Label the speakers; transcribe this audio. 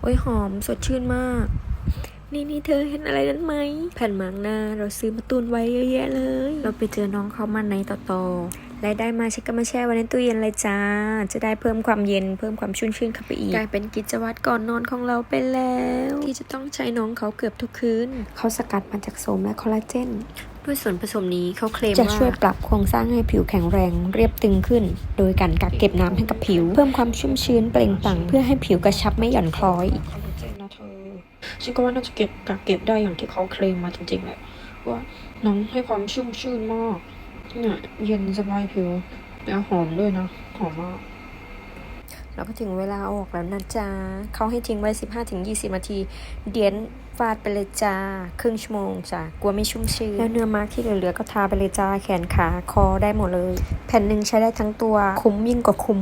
Speaker 1: โอ้ยหอมสดชื่นมาก นี่นี่เธอเห็นอะไรนั้นไหม แผ่นมาร์กหน้าเราซื้อมาตุนไว้เยอะแยะเลย เราไปเจอน้องเขามาในต่อๆและได้มาเช็คก็มาแช่ไว้ในตู้เย็นเลยจ้า จะได้เพิ่มความเย็นเพิ่มความชุ่มชื่นเข้าไปอีกกลายเป็นกิจวัตรก่อนนอนของเราไปแล้ว ที่จะต้องใช้น้องเขาเกือบทุกคืนเขาสกัดมาจากโสมและคอลลาเจน ด้วยส่วนผสมนี้เขาเคลมว่าจะช่วยปรับโครงสร้างให้ผิวแข็งแรงเรียบตึงขึ้น โดยการกักเก็บน้ำให้กับผิว เพิ่มความชุ่มชื้นเปล่งปลั่งเพื่อให้ผิวกระชับไม่หย่อนคล้อย
Speaker 2: คอลลาเจนนะเธอฉันก็ว่าน่าจะเก็บกักเก็บได้อย่างที่เขาเคลมมาจริงๆแหละว่าน้องให้ความชุ่มชื่นมากเนี่ยเย็นสบายผิวแล้วหอมด้วยนะหอมมาก
Speaker 1: เราก็ถึงเวลาเอาออกแล้วนะจ๊ะเขาให้ทิ้งไว้ 15-20 นาที เดียนฟาดไปเลยจ้า ครึ่งชั่วโมงจ้ะกลัวไม่ชุ่มชื้นแล้วเนื้อมาร์กที่เหลือๆก็ทาไปเลยจ้า แขนขาคอได้หมดเลย แผ่นหนึ่งใช้ได้ทั้งตัว คุ้มยิ่งกว่าคุ้ม